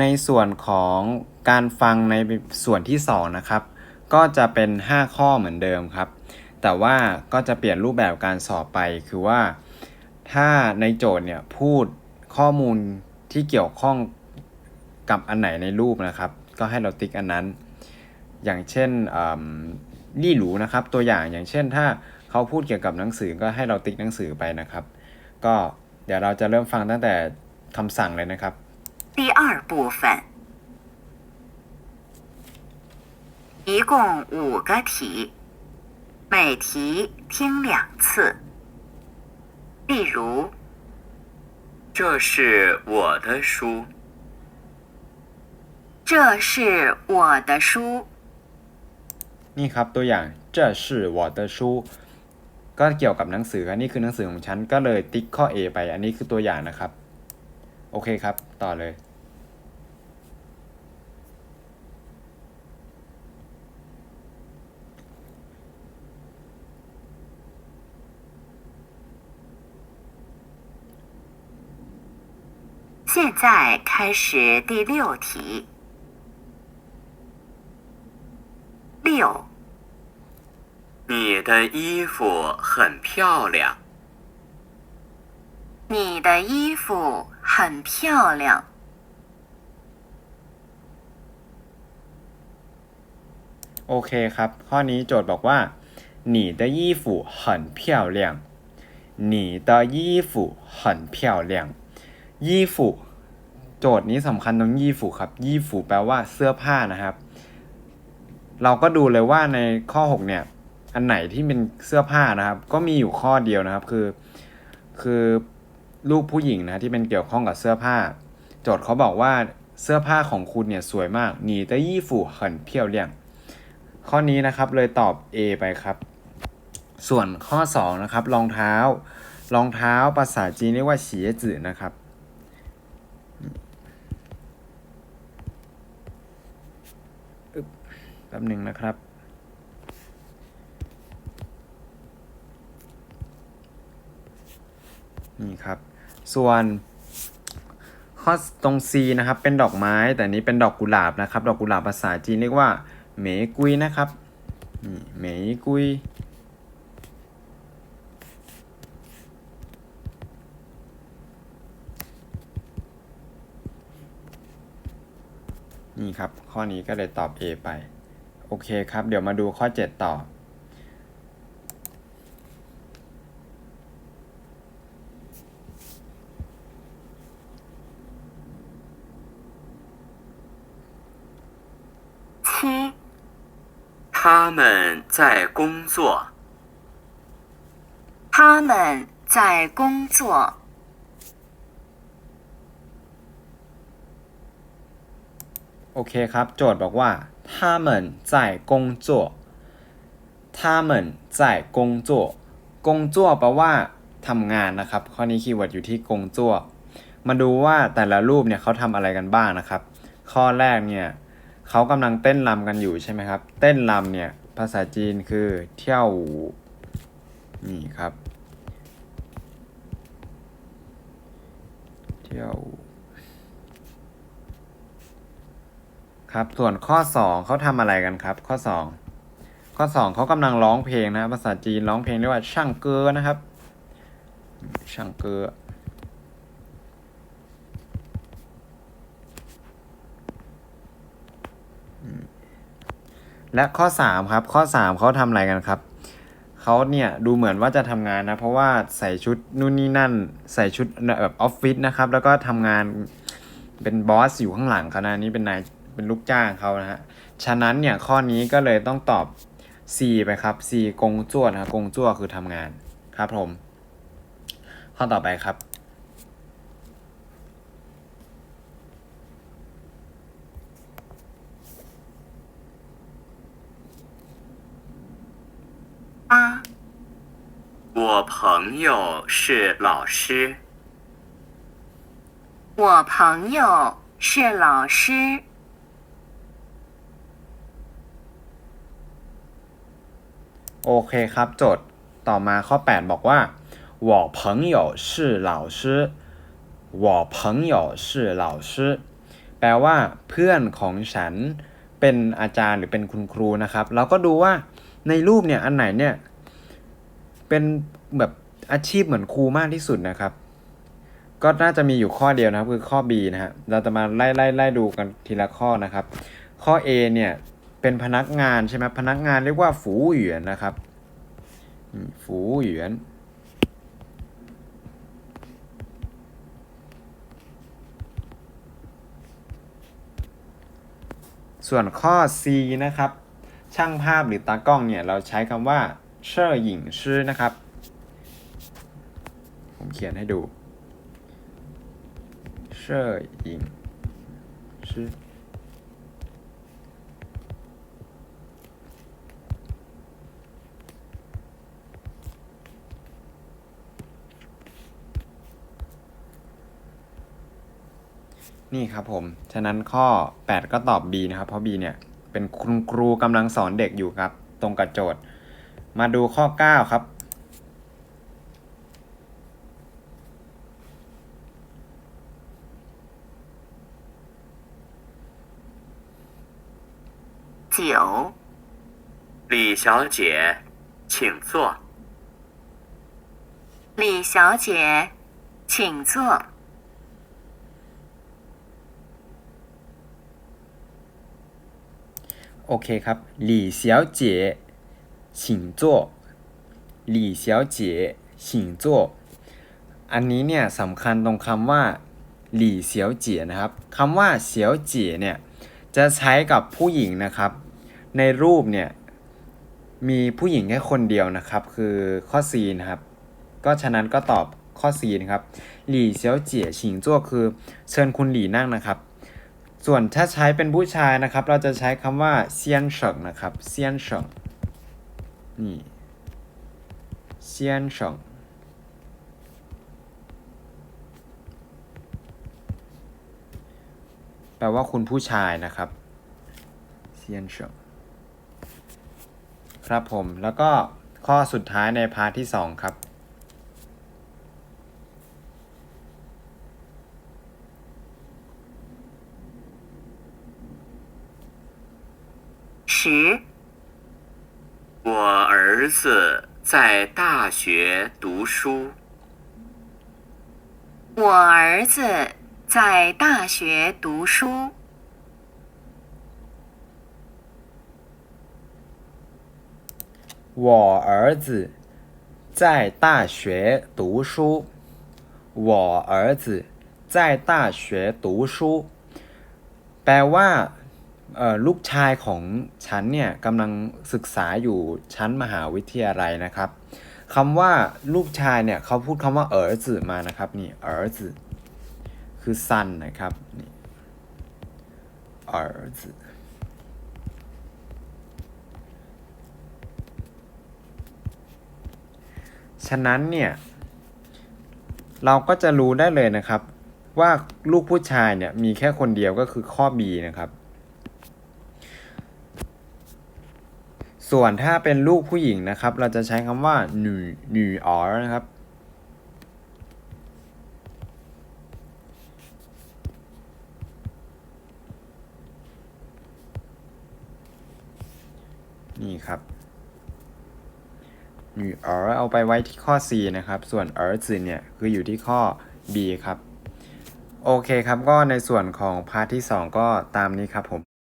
ในส่วนของการฟังในส่วนที่สองนะครับก็จะเป็น 5 ข้อเหมือนเดิมครับ แต่ว่าก็จะเปลี่ยนรูปแบบการสอบไปคือว่า ถ้าในโจทย์เนี่ยพูดข้อมูลที่เกี่ยวข้องกับอันไหนในรูปนะครับ ก็ให้เราติ๊กอันนั้น อย่างเช่นอืมลี่หรูนะครับตัวอย่างอย่างเช่น ถ้าเขาพูดเกี่ยวกับหนังสือก็ให้เราติ๊กหนังสือไปนะครับ ก็เดี๋ยวเราจะเริ่มฟังตั้งแต่คำสั่งเลยนะครับ 第二部分，一共五个题，每题听两次。例如，这是我的书，这是我的书， นี่ครับตัวอย่าง这是我的书ก็เกี่ยวกับหนังสือครับนี่คือหนังสือของฉันก็เลยติ๊กข้อ A ไป อันนี้คือตัวอย่างนะครับ โอเคครับ ต่อเลย 现在开始第六题。六，你的衣服很漂亮。 你的衣服很漂亮。 โอเคครับ ข้อนี้โจทย์บอกว่า你的衣服很漂亮你的衣服很漂亮ยี่ฝูโจทย์นี้สำคัญตรงยี่ฝูครับ ยี่ฝูแปลว่าเสื้อผ้านะครับ เราก็ดูเลยว่าในข้อ 6 เนี่ย อันไหนที่เป็นเสื้อผ้านะครับ ก็มีอยู่ข้อเดียวนะครับ คือ คือ รูปผู้หญิงนะที่เป็นเกี่ยวข้องกับเสื้อผ้า โจทย์เขาบอกว่าเสื้อผ้าของคุณเนี่ยสวยมาก你的衣服很漂亮ข้อนี้นะครับเลยตอบ A ไปครับ ส่วนข้อ 2 นะครับ รองเท้า รองเท้าภาษาจีนเรียกว่าเฉียจื่อนะครับอึ๊บแป๊บหนึ่งนะครับ นี่ครับ ส่วนข้อตรง C นะครับ เป็นดอกไม้ แต่นี้เป็นดอกกุหลาบนะครับ ดอกกุหลาบภาษาจีนเรียกว่าเหมกุยนะครับเหมกุย นี่ครับ ข้อนี้ก็เลยตอบ A ไป โอเคครับ เดี๋ยวมาดูข้อ 7 ต่อ 他们在工作。他们在工作。 โอเคครับ โจทย์บอกว่า他们在工作他们在工作กงจั่วแปลว่าทำงานนะครับ ข้อนี้คีย์เวิร์ดอยู่ที่กงจั่วมาดูว่าแต่ละรูปเนี่ยเขาทำอะไรกันบ้างนะครับ ข้อแรกเนี่ย เขากำลังเต้นรำกันอยู่ใช่ไหมครับ เต้นรำเนี่ยภาษาจีนคือเที่ยวนี่ครับเที่ยวครับส่วนข้อ 2เขาทำอะไรกันครับ ข้อ 2 ข้อ 2เขากำลังร้องเพลงนะภาษาจีนร้องเพลงเรียกว่าช่างเกอนะครับช่างเกออื และข้อ 3 ครับ ข้อ 3เขาทำอะไรกันครับเขาเนี่ยดูเหมือนว่าจะทำงานนะ เพราะว่าใส่ชุดนู่นนี่นั่น ใส่ชุดแบบออฟฟิศนะครับ แล้วก็ทำงานเป็นบอสอยู่ข้างหลังเขานะนี่เป็นนายเป็นลูกจ้างเขานะฮะฉะนั้นเนี่ยข้อนี้ก็เลยต้องตอบ C ไปครับ C กงจั่วนะกงจั่วคือทำงานครับผม ข้อต่อไปครับ 我朋友是老师。我朋友是老师。 โอเคครับ โจทย์ต่อมาข้อ 8 บอกว่า我朋友是老师我朋友是老师 แปลว่าเพื่อนของฉันเป็นอาจารย์หรือเป็นคุณครูนะครับ เราก็ดูว่าในรูปเนี่ยอันไหนเนี่ย เป็นแบบอาชีพเหมือนครูมากที่สุดนะครับ ก็น่าจะมีอยู่ข้อเดียวนะครับ คือข้อ B นะฮะเราจะมาไล่ไล่ไล่ดูกันทีละข้อนะครับ ข้อ A เนี่ยเป็นพนักงานใช่ไหมพนักงานเรียกว่าฝูเหวียนนะครับฝูเหวียนส่วนข้อ C นะครับ ช่างภาพหรือตากล้องเนี่ย เราใช้คำว่า เช่อหญิงชื่อนะครับ ผมเขียนให้ดู เช่อหญิงชื่อนี่ครับผม ฉะนั้นข้อ 8 ก็ตอบ B นะครับ เพราะ B เนี่ย เป็นคุณครูกำลังสอนเด็กอยู่ครับ ตรงกับโจทย์ มาดูข้อ 9 ครับ 九、李小姐，请坐。李小姐，请坐。 โอเคครับหลี่เสียวเจ๋ ฉิงจั่วหลี่เสียวเจ๋ฉิงจั่วอันนี้เนี่ยสำคัญตรงคำว่าหลี่เสียวเจ๋นะครับคำว่าเสียวเจ๋เนี่ยจะใช้กับผู้หญิงนะครับ ในรูปเนี่ยมีผู้หญิงแค่คนเดียวนะครับ คือข้อ C นะครับ ก็ฉะนั้นก็ตอบข้อ C นะครับหลี่เสียวเจี๋ยฉิงจั่วคือเชิญคุณหลี่นั่งนะครับ ส่วนถ้าใช้เป็นผู้ชายนะครับ เราจะใช้คำว่าเซียนเฉิงนะครับเซียนเฉิง นี่เซียนเฉิงแปลว่าคุณผู้ชายนะครับเซียนเฉิงครับผม แล้วก็ข้อสุดท้ายในพาร์ทที่2ครับ十、我儿子在大学读书。我儿子在大学读书。我儿子在大学读书。我儿子在大学读书แปลว่าเอ่อ ลูกชายของฉันเนี่ยกำลังศึกษาอยู่ชั้นมหาวิทยาลัยนะครับคำว่าลูกชายเนี่ยเขาพูดคำว่าเอ๋อจื่อมานะครับนี่เอ๋อจื่อคือ son นะครับนี่เอ๋อจื่อฉะนั้นเนี่ยเราก็จะรู้ได้เลยนะครับ ว่าลูกผู้ชายเนี่ยมีแค่คนเดียวก็คือข้อ B นะครับ ส่วนถ้าเป็นลูกผู้หญิงนะครับ เราจะใช้คำว่าหนูหนูอ๋อนะครับนี่ครับหนูเอ๋อเอาไปไว้ที่ข้อ C นะครับ ส่วนเอ๋อจืเนี่ย คืออยู่ที่ข้อ B ครับ โอเคครับ ก็ในส่วนของพาร์ทที่ 2 ก็ตามนี้ครับผม